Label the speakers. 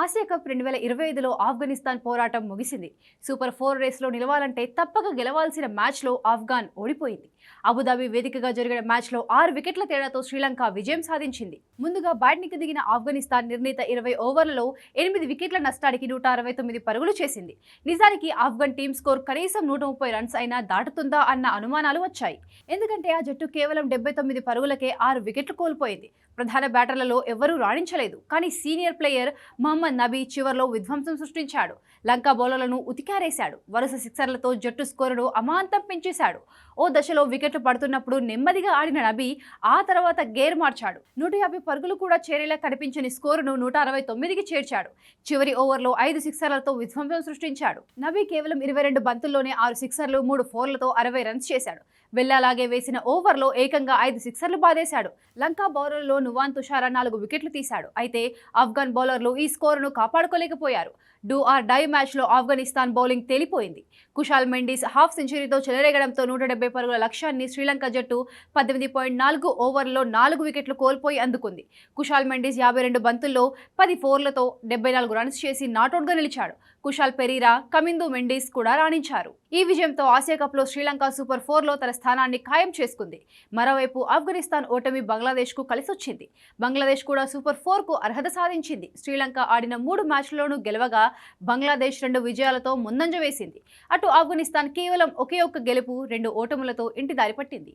Speaker 1: Asia cup రెండు వేల ఇరవై ఐదులో ఆఫ్ఘనిస్తాన్ పోరాటం ముగిసింది. సూపర్ ఫోర్ రేస్లో నిలవాలంటే తప్పక గెలవాల్సిన మ్యాచ్లో ఆఫ్ఘాన్ ఓడిపోయింది. అబుదాబి వేదికగా జరిగిన మ్యాచ్లో ఆరు వికెట్ల తేడాతో శ్రీలంక విజయం సాధించింది. ముందుగా బ్యాటింగ్కి దిగిన ఆఫ్ఘనిస్తాన్ నిర్ణీత ఇరవై ఓవర్లలో ఎనిమిది వికెట్ల నష్టానికి నూట అరవై తొమ్మిది పరుగులు చేసింది. నిజానికి ఆఫ్ఘన్ టీం స్కోర్ కనీసం నూట ముప్పై రన్స్ అయినా దాటుతుందా అన్న అనుమానాలు వచ్చాయి. ఎందుకంటే ఆ జట్టు కేవలం డెబ్బై తొమ్మిది పరుగులకే ఆరు వికెట్లు కోల్పోయింది. ప్రధాన బ్యాటర్లలో ఎవరూ రాణించలేదు. కానీ సీనియర్ ప్లేయర్ మహమ్మద్ నబీ చివర్లో విధ్వంసం సృష్టించాడు. లంకా బౌలర్లను ఉతికారేశాడు. వరుస సిక్సర్లతో జట్టు స్కోరును అమాంతం పెంచేశాడు. ఓ దశలో వికెట్లు పడుతున్నప్పుడు నెమ్మదిగా ఆడిన నబీ ఆ తర్వాత గేర్ మార్చాడు. నూట యాభై పరుగులు కూడా చేరేలా కనిపించని స్కోరును నూట అరవై తొమ్మిదికి చేర్చాడు. చివరి ఓవర్లో ఐదు సిక్సర్లతో విధ్వంసం సృష్టించాడు. నబీ కేవలం ఇరవై రెండు బంతుల్లోనే ఆరు సిక్సర్లు మూడు ఫోర్లతో అరవై రన్స్ చేశాడు. వెళ్ళాలాగే వేసిన ఓవర్లో ఏకంగా ఐదు సిక్సర్లు బాధేశాడు లంకా బౌలర్లో నువాన్ తుషారా నాలుగు వికెట్లు తీశాడు. అయితే ఆఫ్ఘన్ బౌలర్లు ఈ స్కోర్ స్కోరును కాపాడుకోలేకపోయారు. డూ ఆర్ డై మ్యాచ్లో ఆఫ్ఘనిస్తాన్ బౌలింగ్ తేలిపోయింది. కుషాల్ మెండిస్ హాఫ్ సెంచరీతో చెలరేగడంతో నూట డెబ్బై పరుగుల లక్ష్యాన్ని శ్రీలంక జట్టు పద్దెనిమిది పాయింట్ నాలుగు ఓవర్లలో నాలుగు వికెట్లు కోల్పోయి అందుకుంది. కుషాల్ మెండిస్ యాభై రెండు బంతుల్లో పది ఫోర్లతో డెబ్బై నాలుగు రన్స్ చేసి నాటౌట్గా నిలిచాడు. కుషాల్ పెరీరా కమిందు మెండీస్ కూడా రాణించారు. ఈ విజయంతో ఆసియా కప్లో శ్రీలంక సూపర్ ఫోర్లో తన స్థానాన్ని ఖాయం చేసుకుంది. మరోవైపు ఆఫ్ఘనిస్తాన్ ఓటమి బంగ్లాదేశ్కు కలిసొచ్చింది. బంగ్లాదేశ్ కూడా సూపర్ ఫోర్కు అర్హత సాధించింది. శ్రీలంక ఆడిన మూడు మ్యాచ్లలోనూ గెలవగా బంగ్లాదేశ్ రెండు విజయాలతో ముందంజ వేసింది. అటు ఆఫ్ఘనిస్తాన్ కేవలం ఒకే ఒక్క గెలుపు రెండు ఓటములతో ఇంటి దారి పట్టింది.